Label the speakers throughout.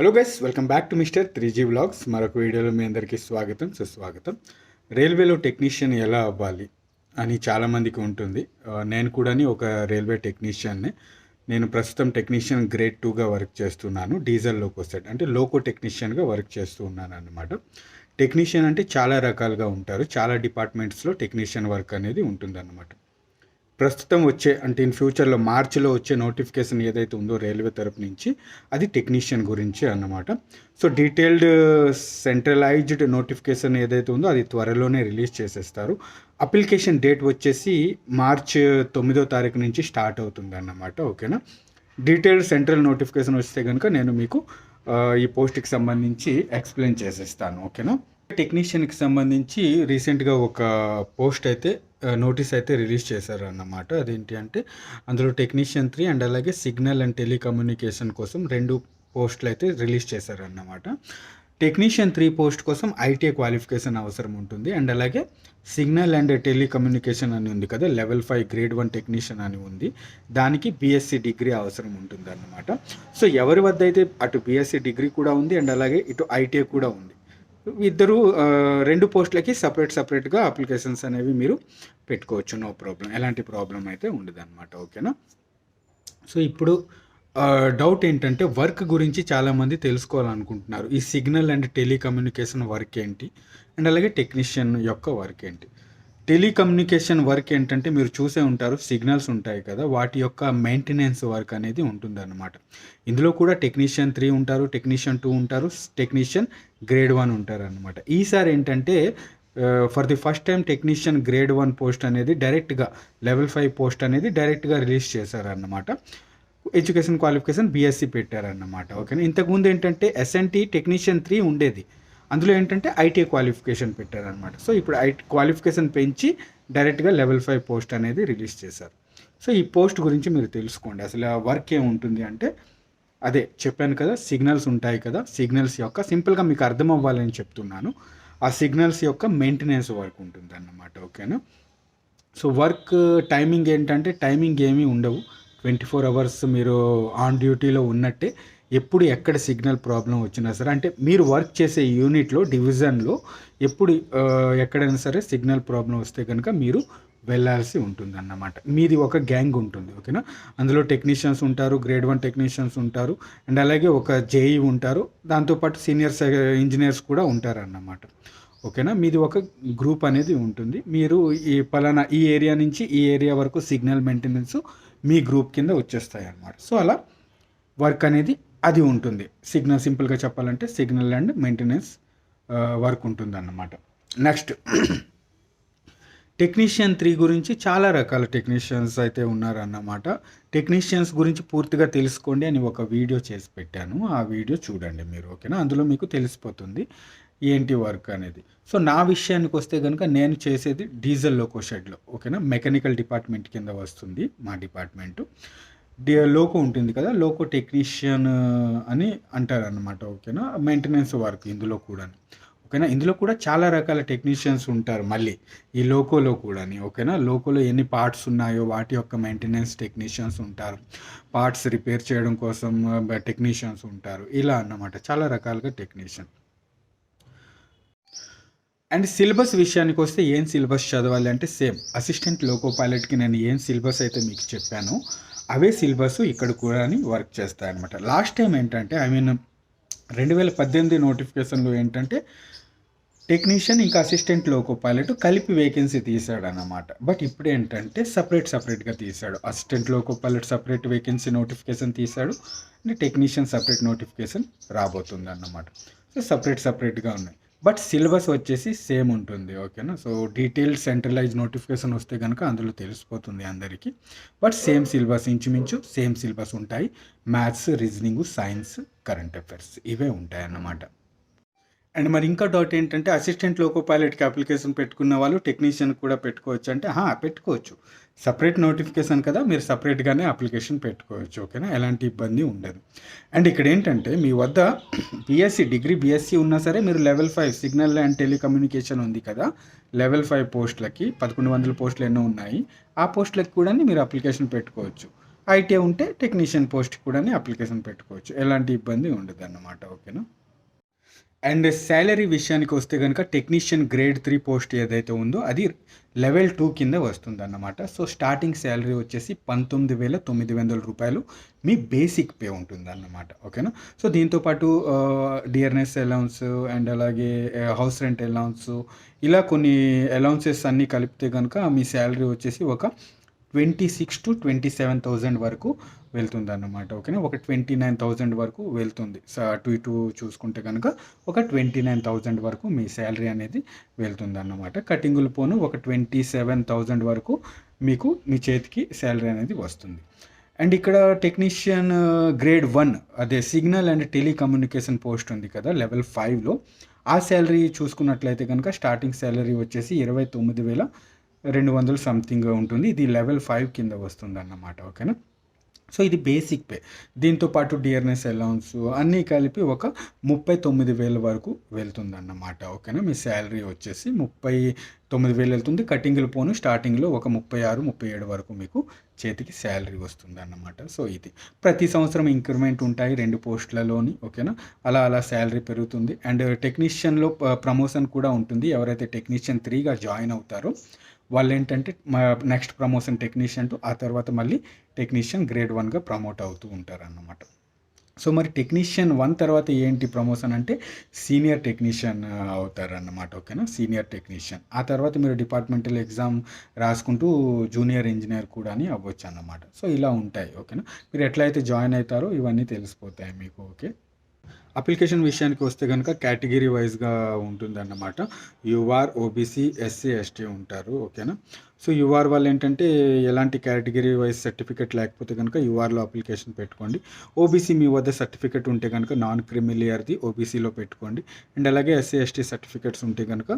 Speaker 1: Hello guys welcome back to mister three G vlogs మరొక వీడియోలో మీ అందరికీ స్వాగతం సుస్వాగతం. రైల్వేలో టెక్నీషియన్ ఎలా అవ్వాలి అని చాలామందికి ఉంటుంది. నేను కూడా ఒక రైల్వే టెక్నీషియన్నే. నేను ప్రస్తుతం టెక్నీషియన్ గ్రేడ్ టూగా వర్క్ చేస్తున్నాను. డీజిల్ లోకో సెట్ అంటే లోకో టెక్నీషియన్గా వర్క్ చేస్తూ ఉన్నాను అనమాట టెక్నీషియన్ అంటే చాలా రకాలుగా ఉంటారు. చాలా డిపార్ట్మెంట్స్లో టెక్నీషియన్ వర్క్ అనేది ఉంటుందన్నమాట. ప్రస్తుతం వచ్చే అంటే ఇన్ ఫ్యూచర్లో మార్చిలో వచ్చే నోటిఫికేషన్ ఏదైతే ఉందో రైల్వే తరపు నుంచి అది టెక్నీషియన్ గురించి అన్నమాట. సో డీటెయిల్డ్ సెంట్రలైజ్డ్ నోటిఫికేషన్ ఏదైతే ఉందో అది త్వరలోనే రిలీజ్ చేసేస్తారు. అప్లికేషన్ డేట్ వచ్చేసి మార్చ్ తొమ్మిదో తారీఖు నుంచి స్టార్ట్ అవుతుంది అన్నమాట ఓకేనా? డీటెయిల్డ్ సెంట్రల్ నోటిఫికేషన్ వస్తే కనుక నేను మీకు ఈ పోస్ట్కి సంబంధించి ఎక్స్ప్లెయిన్ చేసేస్తాను ఓకేనా? టెక్నీషియన్కి సంబంధించి రీసెంట్గా ఒక పోస్ట్ అయితే నోటీస్ అయితే రిలీజ్ చేశారు అన్నమాట అదేంటి అంటే అందులో టెక్నీషియన్ త్రీ అండ్ అలాగే సిగ్నల్ అండ్ టెలికమ్యూనికేషన్ కోసం రెండు పోస్టులు అయితే రిలీజ్ చేశారు అన్నమాట టెక్నీషియన్ త్రీ పోస్ట్ కోసం ఐటీఐ క్వాలిఫికేషన్ అవసరం ఉంటుంది. అండ్ అలాగే సిగ్నల్ అండ్ టెలికమ్యూనికేషన్ అని ఉంది కదా level five grade one technician అని ఉంది. దానికి బీఎస్సీ డిగ్రీ అవసరం ఉంటుంది అన్నమాట సో ఎవరి వద్ద అయితే అటు బీఎస్సీ డిగ్రీ కూడా ఉంది అండ్ అలాగే ఇటు ఐటీఐ కూడా ఉంది. ఇద్దరు రెండు పోస్టులకి సపరేట్ సపరేట్గా అప్లికేషన్స్ అనేవి మీరు పెట్టుకోవచ్చు. నో ప్రాబ్లం ఎలాంటి ప్రాబ్లం అయితే ఉండదు అనమాట ఓకేనా సో ఇప్పుడు డౌట్ ఏంటంటే వర్క్ గురించి చాలామంది తెలుసుకోవాలనుకుంటున్నారు. ఈ సిగ్నల్ అండ్ టెలికమ్యూనికేషన్ వర్క్ ఏంటి? అండ్ అలాగే టెక్నీషియన్ యొక్క వర్క్ ఏంటి? టెలికమ్యూనికేషన్ వర్క్ ఏంటంటే మీరు చూసే ఉంటారు సిగ్నల్స్ ఉంటాయి కదా వాటి యొక్క మెయింటెనెన్స్ వర్క్ అనేది ఉంటుందన్నమాట. ఇందులో కూడా టెక్నీషియన్ త్రీ ఉంటారు టెక్నీషియన్ టూ ఉంటారు టెక్నీషియన్ గ్రేడ్ వన్ ఉంటారు అనమాట ఈసారి ఏంటంటే for the first time technician grade one post అనేది డైరెక్ట్గా లెవెల్ ఫైవ్ పోస్ట్ అనేది డైరెక్ట్గా రిలీజ్ చేశారన్నమాట. ఎడ్యుకేషన్ క్వాలిఫికేషన్ బీఎస్సీ పెట్టారన్నమాట. ఓకేనా? ఇంతకుముందు ఏంటంటే ఎస్ఎన్టీ టెక్నీషియన్ త్రీ ఉండేది. అందులో ఏంటంటే ఐటీ క్వాలిఫికేషన్ పెట్టారనమాట సో ఇప్పుడు ఐటీ క్వాలిఫికేషన్ పెంచి డైరెక్ట్గా లెవెల్ ఫైవ్ పోస్ట్ అనేది రిలీజ్ చేశారు. సో ఈ పోస్ట్ గురించి మీరు తెలుసుకోండి. అసలు ఆ వర్క్ ఏముంటుంది అంటే అదే చెప్పాను కదా సిగ్నల్స్ ఉంటాయి కదా సిగ్నల్స్ యొక్క సింపుల్గా మీకు అర్థం అవ్వాలని చెప్తున్నాను. ఆ సిగ్నల్స్ యొక్క మెయింటెనెన్స్ వర్క్ ఉంటుంది అన్నమాట ఓకేనా సో వర్క్ టైమింగ్ ఏంటంటే టైమింగ్ ఏమీ ఉండవు. ట్వంటీ ఫోర్ అవర్స్ మీరు ఆన్ డ్యూటీలో ఉన్నట్టే ఎప్పుడు ఎక్కడ సిగ్నల్ ప్రాబ్లం వచ్చినా సరే అంటే మీరు వర్క్ చేసే యూనిట్లో డివిజన్లో ఎప్పుడు ఎక్కడైనా సరే సిగ్నల్ ప్రాబ్లం వస్తే కనుక మీరు వెళ్ళాల్సి ఉంటుంది అన్నమాట మీది ఒక గ్యాంగ్ ఉంటుంది ఓకేనా? అందులో టెక్నీషియన్స్ ఉంటారు గ్రేడ్ వన్ టెక్నీషియన్స్ ఉంటారు అండ్ అలాగే ఒక జేఈ ఉంటారు దాంతోపాటు సీనియర్ ఇంజనీర్స్ కూడా ఉంటారు అన్నమాట ఓకేనా? మీది ఒక గ్రూప్ అనేది ఉంటుంది. మీరు ఈ పలానా ఈ ఏరియా నుంచి ఈ ఏరియా వరకు సిగ్నల్ మెయింటెనెన్స్ మీ గ్రూప్ కింద వచ్చేస్తాయి అన్నమాట సో అలా వర్క్ అనేది అది ఉంటుంది. సిగ్నల్ సింపుల్గా చెప్పాలంటే సిగ్నల్ అండ్ మెయింటెనెన్స్ వర్క్ ఉంటుంది అన్నమాట నెక్స్ట్ టెక్నీషియన్ త్రీ గురించి చాలా రకాల టెక్నీషియన్స్ అయితే ఉన్నారన్నమాట. టెక్నీషియన్స్ గురించి పూర్తిగా తెలుసుకోండి అని ఒక వీడియో చేసి పెట్టాను. ఆ వీడియో చూడండి మీరు ఓకేనా? అందులో మీకు తెలిసిపోతుంది ఏంటి వర్క్ అనేది. సో నా విషయానికి వస్తే కనుక నేను చేసేది డీజిల్ లోకో షెడ్లో ఓకేనా? మెకానికల్ డిపార్ట్మెంట్ కింద వస్తుంది మా డిపార్ట్మెంటు లోకో ఉంటుంది కదా లోకో టెక్నీషియన్ అని అంటారు అనమాట ఓకేనా? మెయింటెనెన్స్ వర్క్ ఇందులో కూడా ఓకేనా? ఇందులో కూడా చాలా రకాల టెక్నీషియన్స్ ఉంటారు మళ్ళీ ఈ లోకోలో కూడా ఓకేనా? లోకోలో ఎన్ని పార్ట్స్ ఉన్నాయో వాటి యొక్క మెయింటెనెన్స్ టెక్నీషియన్స్ ఉంటారు. పార్ట్స్ రిపేర్ చేయడం కోసం టెక్నీషియన్స్ ఉంటారు. ఇలా అన్నమాట చాలా రకాలుగా టెక్నీషియన్ అండ్ సిలబస్ విషయానికి వస్తే ఏం సిలబస్ చదవాలి అంటే సేమ్ అసిస్టెంట్ లోకో పైలట్కి నేను ఏం సిలబస్ అయితే మీకు చెప్పాను అవే సిలబస్ ఇక్కడ కూడా వర్క్ చేస్తాయి అనమాట లాస్ట్ టైం ఏంటంటే ఐ మీన్ రెండు వేల పద్దెనిమిది నోటిఫికేషన్లో ఏంటంటే టెక్నీషియన్ ఇంకా అసిస్టెంట్ లోకో పైలట్ కలిపి వేకెన్సీ తీశాడు అనమాట బట్ ఇప్పుడు ఏంటంటే సపరేట్ సపరేట్గా తీశాడు. Assistant loco pilot separate vacancy notification తీశాడు. అంటే టెక్నీషియన్ సపరేట్ నోటిఫికేషన్ రాబోతుంది అన్నమాట సో సపరేట్ సపరేట్గా ఉన్నాయి. బట్ సిలబస్ వచ్చేసి సేమ్ ఉంటుంది ఓకేనా? సో డీటెయిల్స్ సెంట్రలైజ్ నోటిఫికేషన్ వస్తే కనుక అందులో తెలిసిపోతుంది అందరికీ. బట్ సేమ్ సిలబస్ ఇంచుమించు సేమ్ సిలబస్ ఉంటాయి. Maths reasoning science current affairs ఇవే ఉంటాయి అన్నమాట అండ్ మరి ఇంకా డౌట్ ఏంటంటే అసిస్టెంట్ లోకో పైలట్కి అప్లికేషన్ పెట్టుకున్న వాళ్ళు టెక్నీషియన్ కూడా పెట్టుకోవచ్చు. అంటే పెట్టుకోవచ్చు. సపరేట్ నోటిఫికేషన్ కదా మీరు సపరేట్గానే అప్లికేషన్ పెట్టుకోవచ్చు ఓకేనా? ఎలాంటి ఇబ్బంది ఉండదు. అండ్ ఇక్కడ ఏంటంటే మీ వద్ద బీఎస్సీ డిగ్రీ బీఎస్సీ ఉన్నా సరే మీరు level five signal and telecommunication ఉంది కదా లెవెల్ ఫైవ్ పోస్టులకి పదకొండు వందల పోస్టులు ఎన్నో ఉన్నాయి ఆ పోస్టులకు కూడా మీరు అప్లికేషన్ పెట్టుకోవచ్చు. ఐటీఐ ఉంటే టెక్నీషియన్ పోస్ట్ కూడా అప్లికేషన్ పెట్టుకోవచ్చు. ఎలాంటి ఇబ్బంది ఉండదు అన్నమాట ఓకేనా? అండ్ శాలరీ విషయానికి వస్తే కనుక టెక్నీషియన్ గ్రేడ్ త్రీ పోస్ట్ ఏదైతే ఉందో అది లెవెల్ టూ కింద వస్తుంది అన్నమాట సో స్టార్టింగ్ శాలరీ వచ్చేసి పంతొమ్మిది వేల తొమ్మిది వందల రూపాయలు మీ బేసిక్ పే ఉంటుంది అన్నమాట ఓకేనా? సో దీంతోపాటు D R S allowance and అలాగే హౌస్ రెంట్ అలౌన్స్ ఇలా కొన్ని అలౌన్సెస్ అన్నీ కలిపితే కనుక మీ శాలరీ వచ్చేసి ఒక twenty six to twenty seven thousand వరకు వెళ్తుంది అన్నమాట ఓకేనా? ఒక ట్వంటీ నైన్ థౌజండ్ వరకు వెళ్తుంది. సో అటు ఇటు చూసుకుంటే కనుక ఒక ట్వంటీ నైన్ థౌజండ్ వరకు మీ శాలరీ అనేది వెళ్తుంది అన్నమాట కటింగులు పోను ఒక ట్వంటీ సెవెన్ థౌజండ్ వరకు మీకు మీ చేతికి శాలరీ అనేది వస్తుంది. అండ్ ఇక్కడ టెక్నీషియన్ గ్రేడ్ వన్ అదే సిగ్నల్ అండ్ టెలికమ్యూనికేషన్ పోస్ట్ ఉంది కదా లెవెల్ ఫైవ్లో. ఆ శాలరీ చూసుకున్నట్లయితే కనుక స్టార్టింగ్ శాలరీ వచ్చేసి ఇరవై తొమ్మిది వేల రెండు వందలు సంథింగ్ ఉంటుంది. ఇది లెవెల్ ఫైవ్ కింద వస్తుంది అన్నమాట ఓకేనా? సో ఇది బేసిక్ పే దీంతో పాటు డియర్నెస్ అలౌన్స్ అన్నీ కలిపి ఒక ముప్పై తొమ్మిది వేల వరకు వెళ్తుంది అన్నమాట ఓకేనా? మీ శాలరీ వచ్చేసి ముప్పై తొమ్మిది వేలు వెళ్తుంది. కటింగ్లు పోను స్టార్టింగ్లో ఒక ముప్పై ఆరు ముప్పై ఏడు వరకు మీకు చేతికి శాలరీ వస్తుంది అన్నమాట సో ఇది. ప్రతి సంవత్సరం ఇంక్రిమెంట్ ఉంటాయి రెండు పోస్టులలోని ఓకేనా? అలా అలా శాలరీ పెరుగుతుంది. అండ్ టెక్నీషియన్లో ప్రమోషన్ కూడా ఉంటుంది. ఎవరైతే టెక్నీషియన్ త్రీగా జాయిన్ అవుతారో వాళ్ళు ఏంటంటే నెక్స్ట్ ప్రమోషన్ టెక్నీషియన్ టు ఆ తర్వాత మళ్ళీ టెక్నీషియన్ గ్రేడ్ వన్గా ప్రమోట్ అవుతూ ఉంటారు అన్నమాట సో మరి టెక్నీషియన్ వన్ తర్వాత ఏంటి ప్రమోషన్ అంటే సీనియర్ టెక్నీషియన్ అవుతారు అన్నమాట ఓకేనా? సీనియర్ టెక్నీషియన్ ఆ తర్వాత మీరు డిపార్ట్మెంటల్ ఎగ్జామ్ రాసుకుంటూ జూనియర్ ఇంజనీర్ కూడా అని అవ్వచ్చు అన్నమాట సో ఇలా ఉంటాయి ఓకేనా? మీరు ఎట్లయితే జాయిన్ అవుతారో ఇవన్నీ తెలిసిపోతాయి మీకు ఓకే? అప్లికేషన్ విషయానికి వస్తే కనుక కేటగిరీ వైజ్గా ఉంటుందన్నమాట. యుఆర్ ఓబీసీ ఎస్సీ ఎస్టీ ఉంటారు ఓకేనా? సో యూఆర్ వాళ్ళు ఏంటంటే ఎలాంటి కేటగిరీ వైజ్ సర్టిఫికేట్ లేకపోతే కనుక యూఆర్లో అప్లికేషన్ పెట్టుకోండి. ఓబీసీ మీ వద్ద సర్టిఫికేట్ ఉంటే కనుక నాన్ క్రిమిలియర్ది ఓబీసీలో పెట్టుకోండి. అండ్ అలాగే ఎస్సీ ఎస్టీ సర్టిఫికేట్స్ ఉంటే కనుక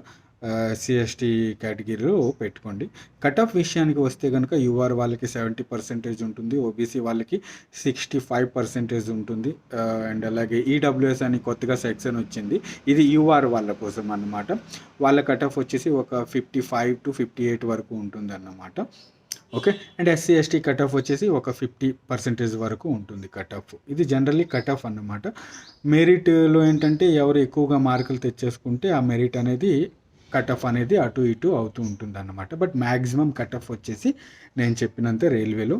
Speaker 1: ఎస్సీ ఎస్టీ కేటగిరీలో పెట్టుకోండి. కట్ ఆఫ్ విషయానికి వస్తే కనుక యూఆర్ వాళ్ళకి సెవెంటీ పర్సెంటేజ్ ఉంటుంది ఓబీసీ వాళ్ళకి సిక్స్టీ ఫైవ్ పర్సెంటేజ్ ఉంటుంది అండ్ అలాగే ఈడబ్ల్యూఎస్ అని కొత్తగా సెక్షన్ వచ్చింది. ఇది యూఆర్ వాళ్ళ కోసం అన్నమాట. వాళ్ళ కట్ ఆఫ్ వచ్చేసి ఒక fifty five to fifty eight వరకు ఉంటుంది అన్నమాట okay? And SC ST cut off వచ్చేసి ఒక ఫిఫ్టీ పర్సెంటేజ్ వరకు ఉంటుంది కట్ ఆఫ్ ఇది జనరల్లీ కట్ ఆఫ్ అన్నమాట మెరిట్లో ఏంటంటే ఎవరు ఎక్కువగా మార్కులు తెచ్చేసుకుంటే ఆ మెరిట్ అనేది కట్ ఆఫ్ అనేది అటు ఇటు అవుతూ ఉంటుంది అన్నమాట బట్ మ్యాక్సిమం కట్ ఆఫ్ వచ్చేసి నేను చెప్పినంత రైల్వేలో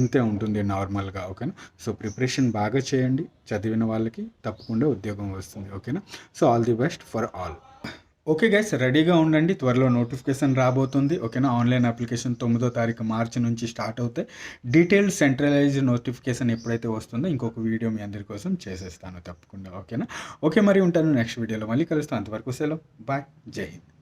Speaker 1: ఇంతే ఉంటుంది నార్మల్గా ఓకేనా? సో ప్రిపరేషన్ బాగా చేయండి. చదివిన వాళ్ళకి తప్పకుండా ఉద్యోగం వస్తుంది ఓకేనా? So all the best for all. Okay guys రెడీగా ఉండండి. త్వరలో నోటిఫికేషన్ రాబోతుంది. ఓకేనా ఆన్లైన్ అప్లికేషన్ తొమ్మిదో తారీఖు మార్చి నుంచి స్టార్ట్ అవుతాయి డీటెయిల్ సెంట్రలైజ్డ్ నోటిఫికేషన్ ఎప్పుడైతే వస్తుందో ఇంకొక వీడియో మీ అందరి కోసం చేసేస్తాను తప్పకుండా. ఓకేనా ఓకే మరి ఉంటాను నెక్స్ట్ వీడియోలో మళ్ళీ కలుస్తాను. అంతవరకు సెలవు. బాయ్ జై హింద్.